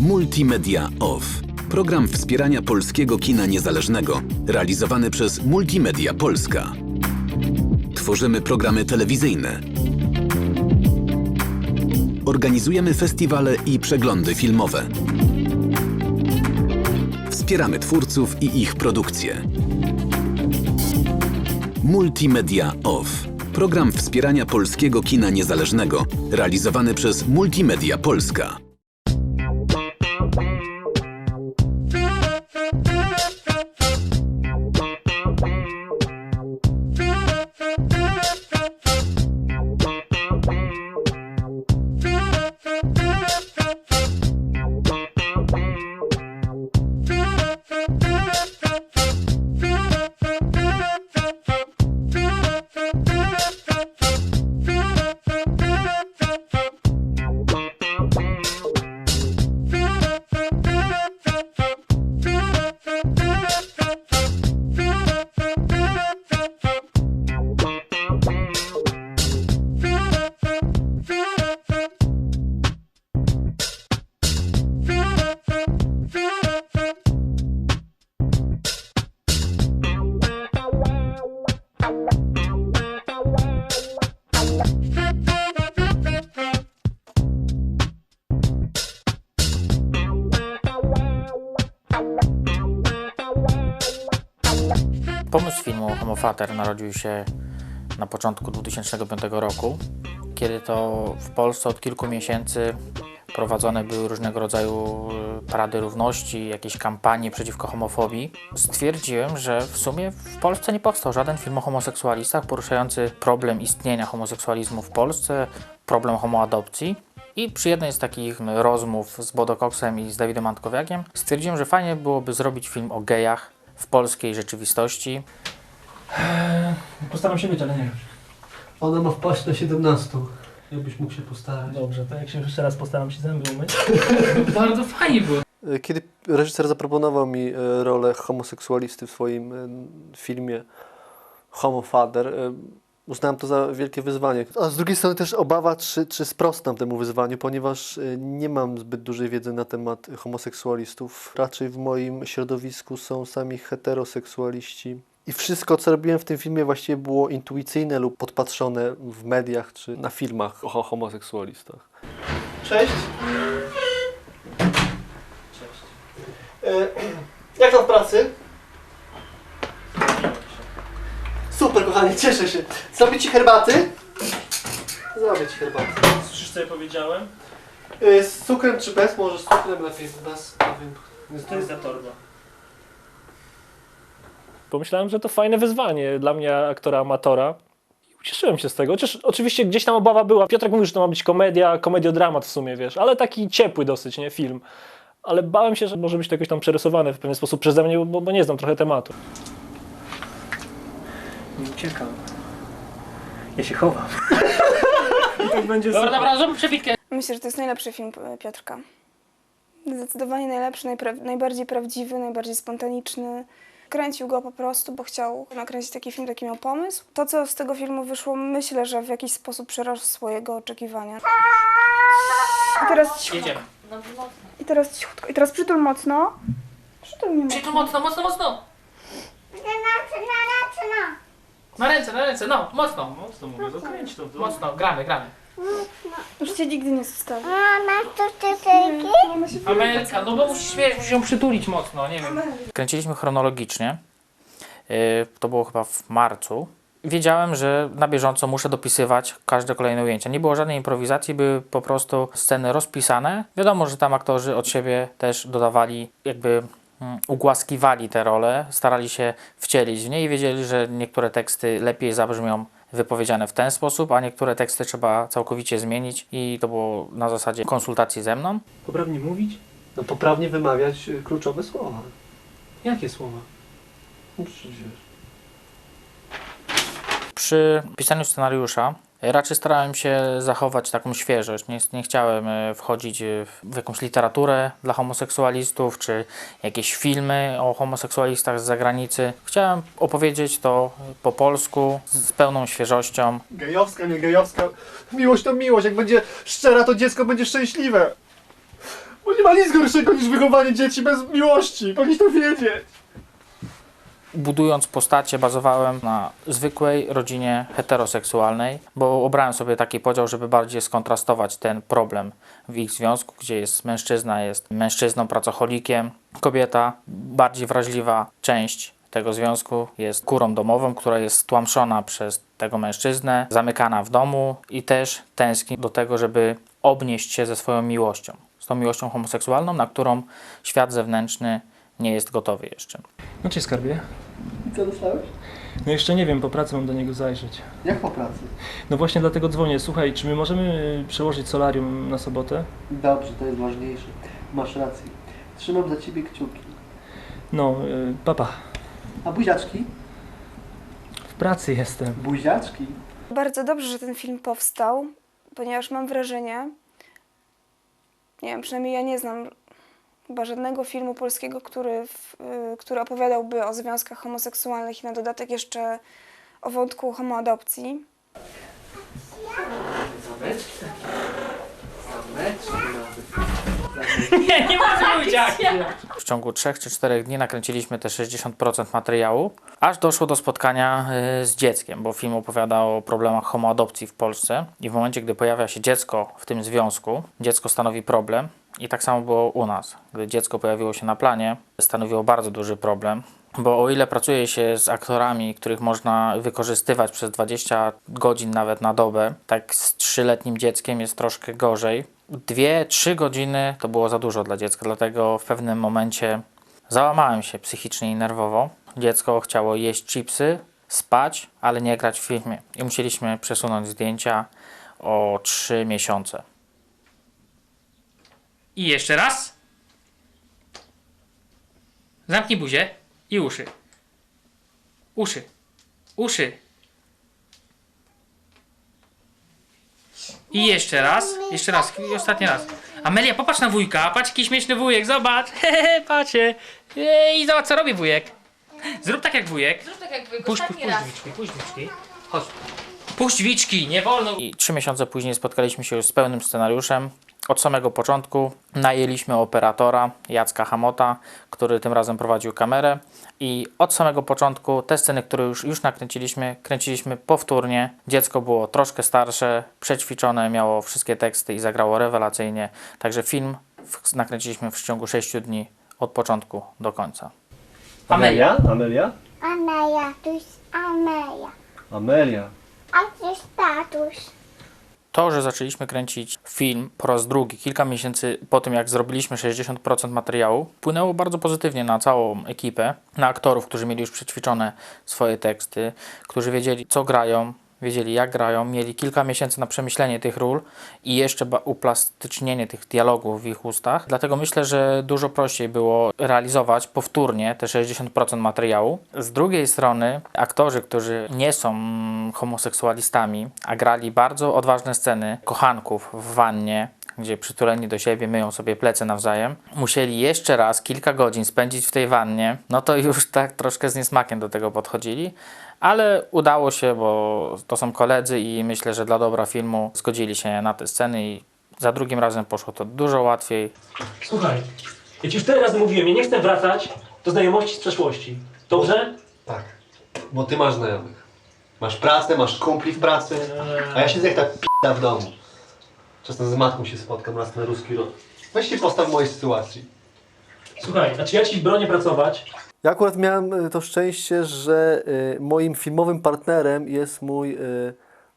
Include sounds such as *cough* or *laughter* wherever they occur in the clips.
Multimedia Off. Program wspierania polskiego kina niezależnego, realizowany przez Multimedia Polska. Tworzymy programy telewizyjne. Organizujemy festiwale i przeglądy filmowe. Wspieramy twórców i ich produkcje. Multimedia Off. Program wspierania polskiego kina niezależnego, realizowany przez Multimedia Polska. Fater narodził się na początku 2005 roku, kiedy to w Polsce od kilku miesięcy prowadzone były różnego rodzaju y, parady równości, jakieś kampanie przeciwko homofobii. Stwierdziłem, że w sumie w Polsce nie powstał żaden film o homoseksualistach poruszający problem istnienia homoseksualizmu w Polsce, problem homoadopcji. I przy jednej z takich rozmów z Bodo i z Dawidem Antkowiakiem stwierdziłem, że fajnie byłoby zrobić film o gejach w polskiej rzeczywistości. Postaram się być, ale nie wiem. Ona ma wpaść na 17. Jakbyś mógł się postarać. Dobrze, to jak się jeszcze raz postaram się zęby umyć. *laughs* Bardzo fajnie było. E, Kiedy reżyser zaproponował mi e, rolę homoseksualisty w swoim e, filmie Homo Father, uznałem to za wielkie wyzwanie. A z drugiej strony też obawa, czy, czy sprostam temu wyzwaniu, ponieważ nie mam zbyt dużej wiedzy na temat homoseksualistów. Raczej w moim środowisku są sami heteroseksualiści. I wszystko, co robiłem w tym filmie, właściwie było intuicyjne lub podpatrzone w mediach czy na filmach o homoseksualistach. Cześć. E, Jak tam w pracy? Super, kochanie, cieszę się. Zrobić ci herbaty? Zrobię ci herbatę. Słyszysz co ja powiedziałem? E, Z cukrem czy bez? Może z cukrem lepiej, bez. Nie wiem. To jest za torba. Pomyślałem, że to fajne wyzwanie dla mnie, aktora amatora. I ucieszyłem się z tego. Chociaż oczywiście gdzieś tam obawa była. Piotrek mówił, że to ma być komedia, komediodramat w sumie, wiesz, ale taki ciepły dosyć, nie? Film. Ale bałem się, że może być to jakoś tam przerysowane w pewien sposób przeze mnie, bo, bo nie znam trochę tematu. Nie uciekam. Ja się chowam. *laughs* I tak będzie Dobra, dobra, zróbmy przebitkę. Myślę, że to jest najlepszy film e, Piotrka. Zdecydowanie najlepszy, najpra- najbardziej prawdziwy, najbardziej spontaniczny. Kręcił go po prostu, bo chciał nakręcić taki film, taki miał pomysł. To, co z tego filmu wyszło, myślę, że w jakiś sposób przerosło jego oczekiwania. I teraz cichutko. Jedziemy. I teraz cichutko. I teraz przytul mocno. Przytul mnie mocno. mocno, mocno, mocno. Na ręce, na ręce, no, mocno. Mocno mówię, dokręć to. to. Mocno, gramy, gramy. Już cię nigdy nie zostawię. Amelka, no bo musisz wiesz, musisz ją przytulić mocno, nie wiem. Kręciliśmy chronologicznie. Yy, To było chyba w marcu. Wiedziałem, że na bieżąco muszę dopisywać każde kolejne ujęcia. Nie było żadnej improwizacji, były po prostu sceny rozpisane. Wiadomo, że tam aktorzy od siebie też dodawali, jakby ugłaskiwali te role, starali się wcielić w nie i wiedzieli, że niektóre teksty lepiej zabrzmią wypowiedziane w ten sposób, a niektóre teksty trzeba całkowicie zmienić i to było na zasadzie konsultacji ze mną. Poprawnie mówić? No, poprawnie wymawiać y, kluczowe słowa. Jakie słowa? No, przecież. Przy pisaniu scenariusza raczej starałem się zachować taką świeżość. Nie, nie chciałem e, wchodzić e, w jakąś literaturę dla homoseksualistów, czy jakieś filmy o homoseksualistach z zagranicy. Chciałem opowiedzieć to po polsku, z pełną świeżością. Gejowska, nie gejowska. Miłość to miłość. Jak będzie szczera, to dziecko będzie szczęśliwe. Bo nie ma nic gorszego niż wychowanie dzieci bez miłości. Powinniś to wiedzieć. Budując postacie, bazowałem na zwykłej rodzinie heteroseksualnej, bo obrałem sobie taki podział, żeby bardziej skontrastować ten problem w ich związku, gdzie jest mężczyzna, jest mężczyzną, pracocholikiem, kobieta, bardziej wrażliwa część tego związku jest kurą domową, która jest stłamszona przez tego mężczyznę, zamykana w domu i też tęskni do tego, żeby obnieść się ze swoją miłością, z tą miłością homoseksualną, na którą świat zewnętrzny nie jest gotowy jeszcze. No cześć skarbie. I co dostałeś? No jeszcze nie wiem, po pracy mam do niego zajrzeć. Jak po pracy? No właśnie dlatego dzwonię. Słuchaj, czy my możemy przełożyć solarium na sobotę? Dobrze, to jest ważniejsze. Masz rację. Trzymam za ciebie kciuki. No, y, papa. A buziaczki? W pracy jestem. Buziaczki? Bardzo dobrze, że ten film powstał, ponieważ mam wrażenie, nie wiem, przynajmniej ja nie znam chyba żadnego filmu polskiego, który, w, y, który opowiadałby o związkach homoseksualnych i na dodatek jeszcze o wątku homoadopcji. Nie, nie może być akcji. W ciągu 3 czy 4 dni nakręciliśmy te 60% materiału, aż doszło do spotkania y, z dzieckiem, bo film opowiada o problemach homoadopcji w Polsce i w momencie, gdy pojawia się dziecko w tym związku, dziecko stanowi problem i tak samo było u nas. Gdy dziecko pojawiło się na planie, stanowiło bardzo duży problem, bo o ile pracuje się z aktorami, których można wykorzystywać przez 20 godzin nawet na dobę, tak z trzyletnim dzieckiem jest troszkę gorzej. Dwie, trzy godziny to było za dużo dla dziecka, dlatego w pewnym momencie załamałem się psychicznie i nerwowo. Dziecko chciało jeść chipsy, spać, ale nie grać w filmie. I musieliśmy przesunąć zdjęcia o 3 miesiące. I jeszcze raz. Zamknij buzię i uszy. Uszy. Uszy. I jeszcze raz. Jeszcze raz. I ostatni raz. Amelia, popatrz na wujka. Patrz, jaki śmieszny wujek. Zobacz. *laughs* Hehe, patrzcie. Ej, zobacz, co robi wujek. Zrób tak jak wujek. Zrób tak jak wy, Puść, puść, drzwiczki, puść drzwiczki. Chodź. Puść drzwiczki, nie wolno. I trzy miesiące później spotkaliśmy się już z pełnym scenariuszem. Od samego początku najęliśmy operatora Jacka Hamota, który tym razem prowadził kamerę i od samego początku te sceny, które już, już nakręciliśmy, kręciliśmy powtórnie. Dziecko było troszkę starsze, przećwiczone, miało wszystkie teksty i zagrało rewelacyjnie. Także film w, nakręciliśmy w ciągu 6 dni od początku do końca. Amelia. Amelia? Amelia, tuś Amelia. Amelia. A gdzieś tatuś? To, że zaczęliśmy kręcić film po raz drugi, kilka miesięcy po tym, jak zrobiliśmy 60% materiału, wpłynęło bardzo pozytywnie na całą ekipę, na aktorów, którzy mieli już przećwiczone swoje teksty, którzy wiedzieli, co grają, wiedzieli, jak grają, mieli kilka miesięcy na przemyślenie tych ról i jeszcze uplastycznienie tych dialogów w ich ustach. Dlatego myślę, że dużo prościej było realizować powtórnie te 60% materiału. Z drugiej strony, aktorzy, którzy nie są homoseksualistami, a grali bardzo odważne sceny kochanków w wannie, gdzie przytuleni do siebie myją sobie plecy nawzajem, musieli jeszcze raz kilka godzin spędzić w tej wannie, no to już tak troszkę z niesmakiem do tego podchodzili, ale udało się, bo to są koledzy i myślę, że dla dobra filmu zgodzili się na te sceny i za drugim razem poszło to dużo łatwiej. Słuchaj, ja ci już tyle razy mówiłem, ja nie chcę wracać do znajomości z przeszłości. Dobrze? Tak. Bo ty masz znajomych. Masz pracę, masz kumpli w pracy, a ja siedzę jak ta p***a w domu. Czasem z matką się spotkam raz na ruski rok. Weź się postaw w mojej sytuacji. Słuchaj, znaczy ja ci bronię pracować. Ja akurat miałem y, to szczęście, że y, moim filmowym partnerem jest mój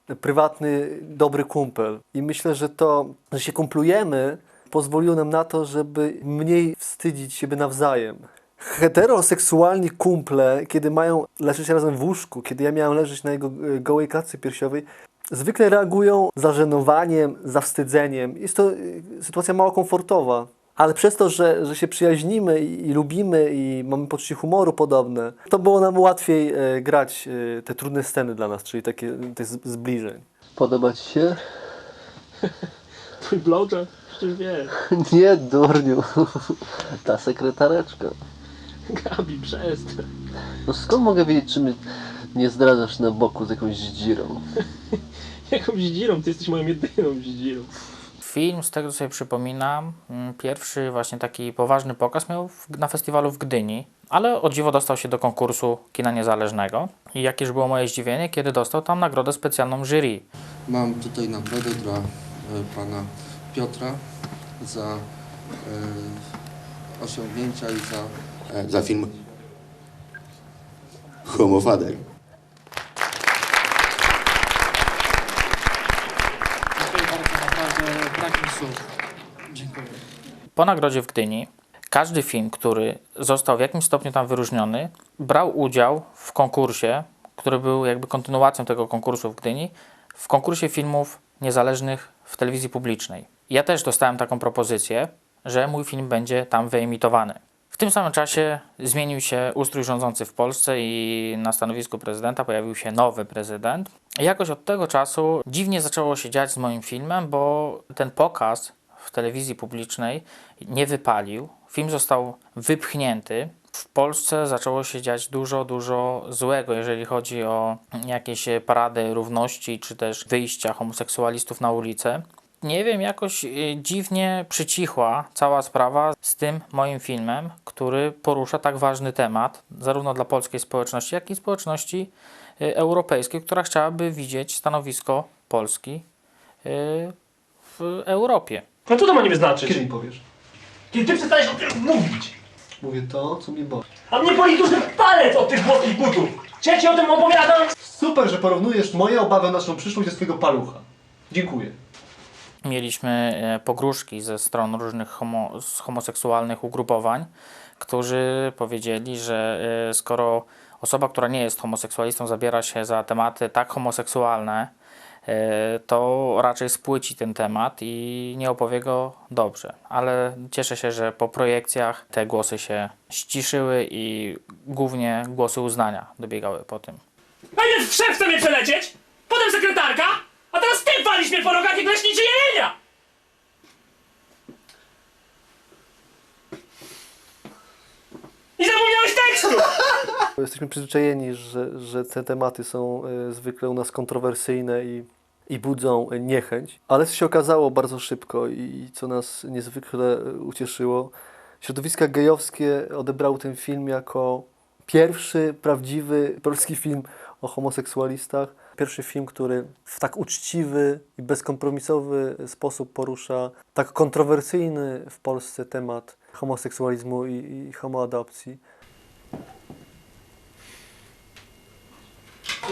y, prywatny, dobry kumpel. I myślę, że to, że się kumplujemy, pozwoliło nam na to, żeby mniej wstydzić siebie nawzajem. Heteroseksualni kumple, kiedy mają leżeć razem w łóżku, kiedy ja miałem leżeć na jego gołej klatce piersiowej, zwykle reagują zażenowaniem, zawstydzeniem. Jest to y, sytuacja mało komfortowa. Ale przez to, że, że się przyjaźnimy i, i lubimy i mamy poczucie humoru podobne, to było nam łatwiej e, grać e, te trudne sceny dla nas, czyli takie tych z- zbliżeń. Podoba Ci się? *laughs* Twój blowjob? Przecież wiesz. Nie, durniu. *laughs* Ta sekretareczka. Gabi, przestań. No skąd mogę wiedzieć, czy mnie nie zdradzasz na boku z jakąś dzirą? *laughs* Jakąś dzirą, ty jesteś moją jedyną dzirą. Film, z tego co sobie przypominam, mm, pierwszy właśnie taki poważny pokaz miał w, na festiwalu w Gdyni, ale o dziwo dostał się do konkursu kina niezależnego. I jakież było moje zdziwienie, kiedy dostał tam nagrodę specjalną jury. Mam tutaj nagrodę dla e, pana Piotra za e, osiągnięcia i za, za film Homofader. Dziękuję bardzo, naprawdę brak mi słów. Dziękuję. Po nagrodzie w Gdyni każdy film, który został w jakimś stopniu tam wyróżniony, brał udział w konkursie, który był jakby kontynuacją tego konkursu w Gdyni, w konkursie filmów niezależnych w telewizji publicznej. Ja też dostałem taką propozycję, że mój film będzie tam wyemitowany. W tym samym czasie zmienił się ustrój rządzący w Polsce i na stanowisku prezydenta pojawił się nowy prezydent. Jakoś od tego czasu dziwnie zaczęło się dziać z moim filmem, bo ten pokaz w telewizji publicznej nie wypalił. Film został wypchnięty. W Polsce zaczęło się dziać dużo, dużo złego, jeżeli chodzi o jakieś parady równości, czy też wyjścia homoseksualistów na ulicę. Nie wiem, jakoś y, dziwnie przycichła cała sprawa z tym moim filmem, który porusza tak ważny temat, zarówno dla polskiej społeczności, jak i społeczności y, europejskiej, która chciałaby widzieć stanowisko Polski y, w Europie. No co to ma niby znaczyć? Kiedy mi powiesz? Kiedy ty przestaniesz o tym mówić, Mówię to, co mnie boli. a mnie boli duży palec od tych włoskich butów. Ja ci o tym opowiadam? Super, że porównujesz moje obawy o naszą przyszłość do swojego palucha. Dziękuję. Mieliśmy e, pogróżki ze stron różnych homo, homoseksualnych ugrupowań, którzy powiedzieli, że e, skoro osoba, która nie jest homoseksualistą, zabiera się za tematy tak homoseksualne, e, to raczej spłyci ten temat i nie opowie go dobrze. Ale cieszę się, że po projekcjach te głosy się ściszyły i głównie głosy uznania dobiegały po tym. Najpierw szef chce mnie przelecieć, potem sekretarka, teraz ty walisz mnie po nogach i gleśniczy jelenia! I zapomniałeś tekstu! *laughs* Jesteśmy przyzwyczajeni, że, że te tematy są e, zwykle u nas kontrowersyjne i, i budzą e, niechęć, ale co się okazało bardzo szybko i co nas niezwykle e, ucieszyło, środowiska gejowskie odebrały ten film jako pierwszy prawdziwy polski film o homoseksualistach. Pierwszy film, który w tak uczciwy i bezkompromisowy sposób porusza tak kontrowersyjny w Polsce temat homoseksualizmu i, i homoadopcji.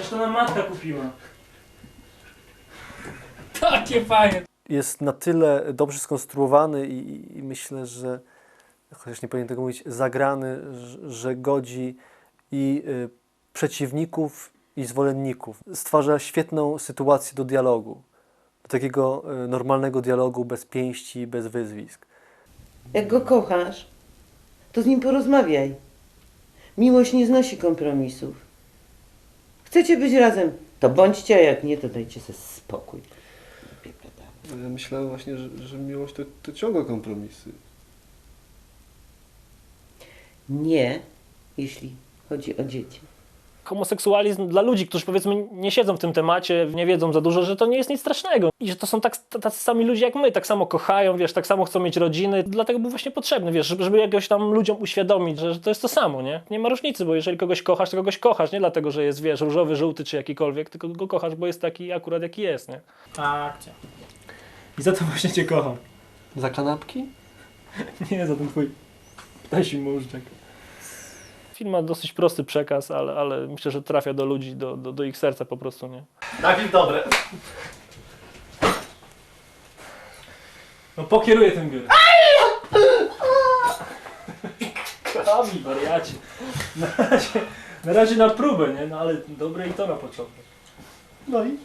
To nam matka kupiła. *laughs* Takie fajne. jest na tyle dobrze skonstruowany i, i myślę, że chociaż nie powinien tego mówić, zagrany, że, że godzi i y, przeciwników, i zwolenników. Stwarza świetną sytuację do dialogu, do takiego y, normalnego dialogu bez pięści, bez wyzwisk. Jak go kochasz, to z nim porozmawiaj. Miłość nie znosi kompromisów. Chcecie być razem, to bądźcie, a jak nie, to dajcie sobie spokój. Ja myślałem właśnie, że, że miłość to, to ciągle kompromisy. Nie, jeśli chodzi o dzieci. Homoseksualizm dla ludzi, którzy powiedzmy nie siedzą w tym temacie, nie wiedzą za dużo, że to nie jest nic strasznego. I że to są tak, tacy sami ludzie jak my, tak samo kochają, wiesz, tak samo chcą mieć rodziny. Dlatego był właśnie potrzebny, wiesz, żeby, żeby jakoś tam ludziom uświadomić, że, że to jest to samo, nie? Nie ma różnicy, bo jeżeli kogoś kochasz, to kogoś kochasz, nie dlatego, że jest, wiesz, różowy, żółty czy jakikolwiek, tylko go kochasz, bo jest taki akurat jaki jest, nie? Tak, I za to właśnie cię kocham. Za kanapki? *laughs* Nie, za ten twój ptasi móżdżek. Film ma dosyć prosty przekaz, ale, ale myślę, że trafia do ludzi, do, do, do ich serca po prostu, nie? Na film dobre. No pokieruję tym biurem. Kami, wariacie. Na razie, na razie na próbę, nie? No ale dobre i to na początek. No i?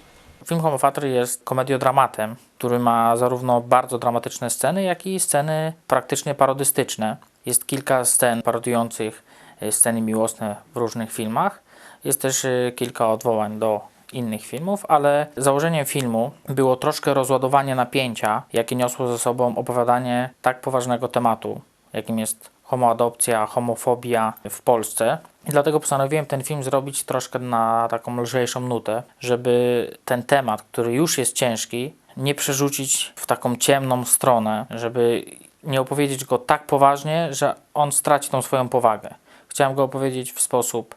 Film Homofatry jest komediodramatem, który ma zarówno bardzo dramatyczne sceny, jak i sceny praktycznie parodystyczne. Jest kilka scen parodujących sceny miłosne w różnych filmach. Jest też e, kilka odwołań do innych filmów, ale założeniem filmu było troszkę rozładowanie napięcia, jakie niosło ze sobą opowiadanie tak poważnego tematu, jakim jest homoadopcja, homofobia w Polsce. I dlatego postanowiłem ten film zrobić troszkę na taką lżejszą nutę, żeby ten temat, który już jest ciężki, nie przerzucić w taką ciemną stronę, żeby nie opowiedzieć go tak poważnie, że on straci tą swoją powagę. Chciałem go opowiedzieć w sposób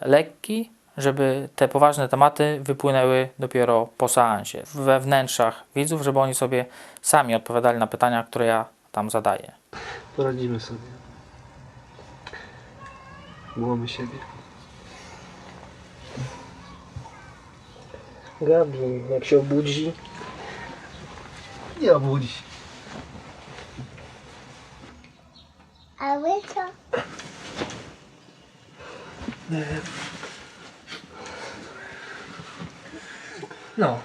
lekki, żeby te poważne tematy wypłynęły dopiero po seansie, we wnętrzach widzów, żeby oni sobie sami odpowiadali na pytania, które ja tam zadaję. Poradzimy sobie. Głamy siebie. Gabi, jak się obudzi, Nie obudzi. A wy co? No,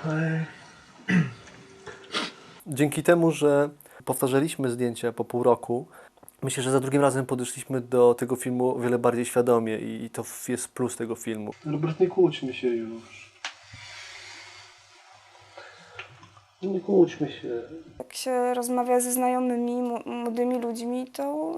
Dzięki temu, że powtarzaliśmy zdjęcia po pół roku, myślę, że za drugim razem podeszliśmy do tego filmu o wiele bardziej świadomie i to jest plus tego filmu. Robert, nie kłóćmy się już. Nie kłóćmy się. Jak się rozmawia ze znajomymi, młodymi ludźmi, to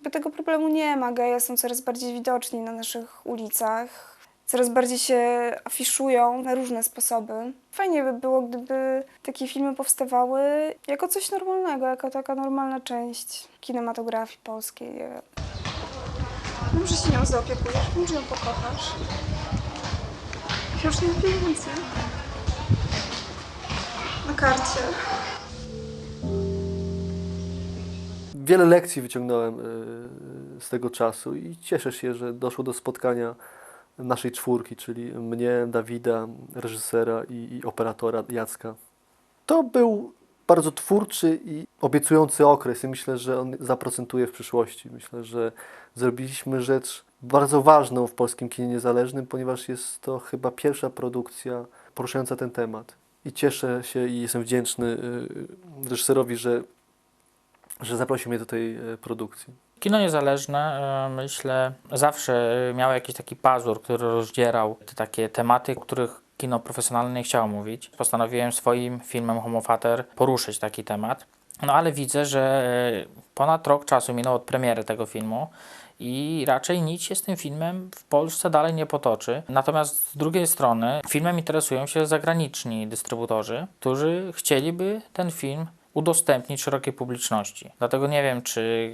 jakby tego problemu nie ma. Geje są coraz bardziej widoczni na naszych ulicach. Coraz bardziej się afiszują na różne sposoby. Fajnie by było, gdyby takie filmy powstawały jako coś normalnego, jako taka normalna część kinematografii polskiej. Wiem. Może się nią zaopiekujesz, może ją pokochasz. Już nie pieniędzy. Na karcie. Wiele lekcji wyciągnąłem y, z tego czasu i cieszę się, że doszło do spotkania naszej czwórki, czyli mnie, Dawida, reżysera i, i operatora Jacka. To był bardzo twórczy i obiecujący okres i myślę, że on zaprocentuje w przyszłości. Myślę, że zrobiliśmy rzecz bardzo ważną w polskim kinie niezależnym, ponieważ jest to chyba pierwsza produkcja poruszająca ten temat. I cieszę się i jestem wdzięczny y, reżyserowi, że że zaprosił mnie do tej e, produkcji. Kino niezależne, e, myślę, zawsze miało jakiś taki pazur, który rozdzierał te takie tematy, których kino profesjonalne nie chciało mówić. Postanowiłem swoim filmem Homofater poruszyć taki temat. No ale widzę, że e, ponad rok czasu minął od premiery tego filmu i raczej nic się z tym filmem w Polsce dalej nie potoczy. Natomiast z drugiej strony filmem interesują się zagraniczni dystrybutorzy, którzy chcieliby ten film udostępnić szerokiej publiczności. Dlatego nie wiem, czy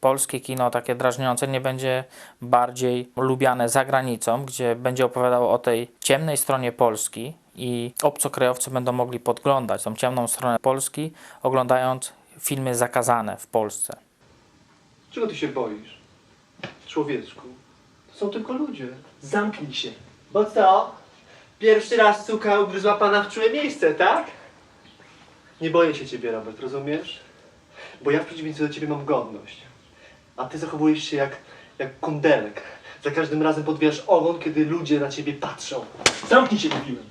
polskie kino takie drażniące nie będzie bardziej lubiane za granicą, gdzie będzie opowiadało o tej ciemnej stronie Polski i obcokrajowcy będą mogli podglądać tą ciemną stronę Polski, oglądając filmy zakazane w Polsce. Czego ty się boisz? Człowieczku. To są tylko ludzie. zamknij się. Bo co? Pierwszy raz suka ugryzła pana w czułe miejsce, tak? Nie boję się ciebie, Robert, rozumiesz? Bo ja w przeciwieństwie do ciebie mam godność. A ty zachowujesz się jak, jak kundelek. Za każdym razem podwijasz ogon, kiedy ludzie na ciebie patrzą. Zamknij się, mówiłem.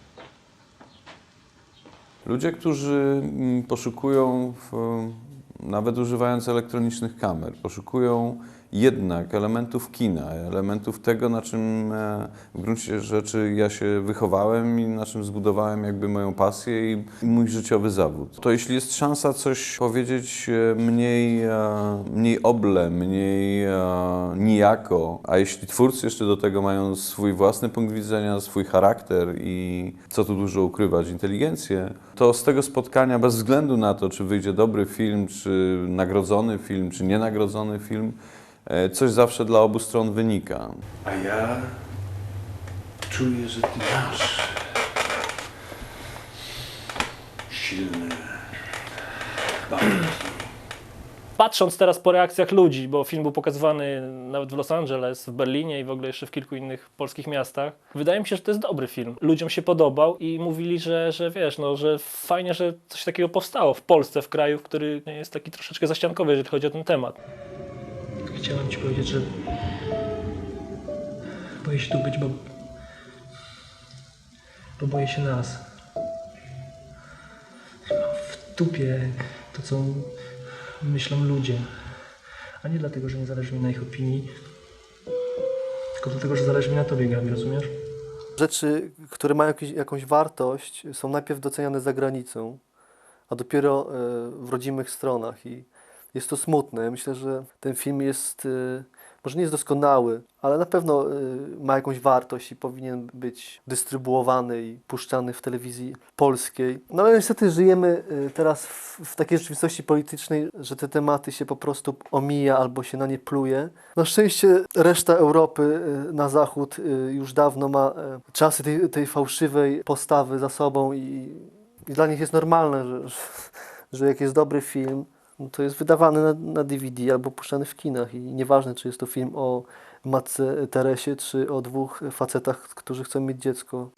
Ludzie, którzy mm, poszukują, w, nawet używając elektronicznych kamer, poszukują jednak elementów kina, elementów tego, na czym e, w gruncie rzeczy ja się wychowałem i na czym zbudowałem jakby moją pasję i mój życiowy zawód. To jeśli jest szansa coś powiedzieć e, mniej, e, mniej oble, mniej nijako, a jeśli twórcy jeszcze do tego mają swój własny punkt widzenia, swój charakter i co tu dużo ukrywać, inteligencję, to z tego spotkania, bez względu na to, czy wyjdzie dobry film, czy nagrodzony film, czy nienagrodzony film, coś zawsze dla obu stron wynika. A ja czuję, że ty masz silne Patrząc teraz po reakcjach ludzi, bo film był pokazywany nawet w Los Angeles, w Berlinie i w ogóle jeszcze w kilku innych polskich miastach, wydaje mi się, że to jest dobry film. Ludziom się podobał i mówili, że, że wiesz, no, że fajnie, że coś takiego powstało w Polsce, w kraju, który jest taki troszeczkę zaściankowy, jeżeli chodzi o ten temat. Chciałem ci powiedzieć, że boję się tu być, bo, bo boję się nas. W dupie to, co myślą ludzie. A nie dlatego, że nie zależy mi na ich opinii, tylko dlatego, że zależy mi na tobie, Gabi, rozumiesz? Rzeczy, które mają jakieś, jakąś wartość, są najpierw doceniane za granicą, a dopiero e, w rodzimych stronach. I jest to smutne. Myślę, że ten film jest e, może nie jest doskonały, ale na pewno y, ma jakąś wartość i powinien być dystrybuowany i puszczany w telewizji polskiej. No ale niestety żyjemy y, teraz w, w takiej rzeczywistości politycznej, że te tematy się po prostu omija albo się na nie pluje. Na szczęście reszta Europy y, na zachód y, już dawno ma y, czasy tej, tej fałszywej postawy za sobą i, i dla nich jest normalne, że, że, jak jest dobry film, to jest wydawany na, na DVD albo puszczany w kinach i nieważne, czy jest to film o matce Teresie, czy o dwóch facetach, którzy chcą mieć dziecko.